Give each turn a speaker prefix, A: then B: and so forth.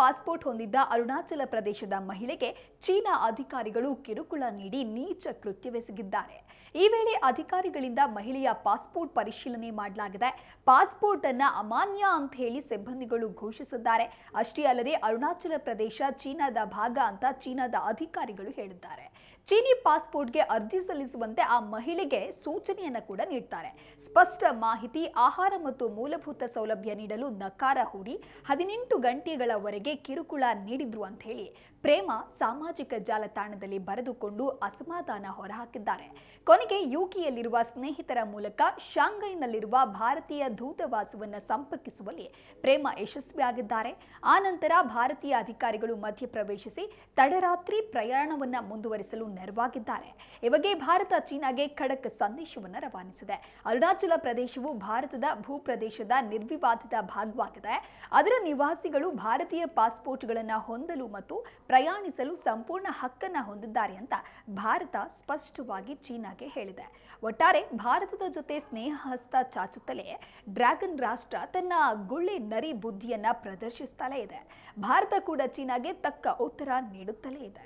A: Passport ಹೊಂದಿದ್ದ ಅರುಣಾಚಲ ಪ್ರದೇಶದ ಮಹಿಳೆಗೆ ಚೀನಾ ಅಧಿಕಾರಿಗಳು ಕಿರುಕುಳ ನೀಡಿ ನೀಚ ಕೃತ್ಯವೆಸಗಿದ್ದಾರೆ ಈ ವೇಳೆ ಅಧಿಕಾರಿಗಳಿಂದ ಮಹಿಳೆಯ ಪಾಸ್ಪೋರ್ಟ್ ಪರಿಶೀಲನೆ ಮಾಡಲಾಗಿದೆ. ಪಾಸ್ಪೋರ್ಟ್ ಅನ್ನ ಅಮಾನ್ಯ ಅಂತ ಹೇಳಿ ಸಿಬ್ಬಂದಿಗಳು ಘೋಷಿಸಿದ್ದಾರೆ. ಅಷ್ಟೇ ಅಲ್ಲದೆ ಅರುಣಾಚಲ ಪ್ರದೇಶ ಚೀನಾದ ಭಾಗ ಅಂತ ಚೀನಾದ ಅಧಿಕಾರಿಗಳು ಹೇಳಿದ್ದಾರೆ. ಚೀನಿ ಪಾಸ್ಪೋರ್ಟ್ಗೆ ಅರ್ಜಿ ಸಲ್ಲಿಸುವಂತೆ ಆ ಮಹಿಳೆಗೆ ಸೂಚನೆಯನ್ನ ಕೂಡ ನೀಡ್ತಾರೆ. ಸ್ಪಷ್ಟ ಮಾಹಿತಿ, ಆಹಾರ ಮತ್ತು ಮೂಲಭೂತ ಸೌಲಭ್ಯ ನೀಡಲು ನಕಾರ ಹೂಡಿ ಹದಿನೆಂಟು ಗಂಟೆಗಳವರೆಗೆ ಕಿರುಕುಳ ನೀಡಿದ್ರು ಅಂತ ಹೇಳಿ ಪ್ರೇಮ ಸಾಮಾಜಿಕ ಜಾಲತಾಣದಲ್ಲಿ ಬರೆದುಕೊಂಡು ಅಸಮಾಧಾನ ಹೊರಹಾಕಿದ್ದಾರೆ. ಕೊನೆಗೆ ಯುಕೆಯಲ್ಲಿರುವ ಸ್ನೇಹಿತರ ಮೂಲಕ ಶಾಂಘೈನಲ್ಲಿರುವ ಭಾರತೀಯ ದೂತವಾಸವನ್ನು ಸಂಪರ್ಕಿಸುವಲ್ಲಿ ಪ್ರೇಮ ಯಶಸ್ವಿಯಾಗಿದ್ದಾರೆ. ಆ ನಂತರ ಭಾರತೀಯ ಅಧಿಕಾರಿಗಳು ಮಧ್ಯಪ್ರವೇಶಿಸಿ ತಡರಾತ್ರಿ ಪ್ರಯಾಣವನ್ನ ಮುಂದುವರಿಸಲು ನೆರವಾಗಿದ್ದಾರೆ. ಈ ಭಾರತ ಚೀನಾಗೆ ಖಡಕ್ ಸಂದೇಶವನ್ನು ರವಾನಿಸಿದೆ. ಅರುಣಾಚಲ ಪ್ರದೇಶವು ಭಾರತದ ಭೂಪ್ರದೇಶದ ನಿರ್ವಿವಾದಿತ ಭಾಗವಾಗಿದೆ. ಅದರ ನಿವಾಸಿಗಳು ಭಾರತೀಯ ಪಾಸ್ಪೋರ್ಟ್ಗಳನ್ನು ಹೊಂದಲು ಮತ್ತು ಪ್ರಯಾಣಿಸಲು ಸಂಪೂರ್ಣ ಹಕ್ಕನ್ನು ಹೊಂದಿದ್ದಾರೆ ಅಂತ ಭಾರತ ಸ್ಪಷ್ಟವಾಗಿ ಚೀನಾಗೆ ಹೇಳಿದೆ. ಒಟ್ಟಾರೆ ಭಾರತದ ಜೊತೆ ಸ್ನೇಹ ಹಸ್ತ ಚಾಚುತ್ತಲೇ ಡ್ರ್ಯಾಗನ್ ರಾಷ್ಟ್ರ ತನ್ನ ಗುಳ್ಳಿ ನರಿ ಬುದ್ಧಿಯನ್ನು ಪ್ರದರ್ಶಿಸ್ತಲೇ ಇದೆ. ಭಾರತ ಕೂಡ ಚೀನಾಗೆ ತಕ್ಕ ಉತ್ತರ ನೀಡುತ್ತಲೇ ಇದೆ.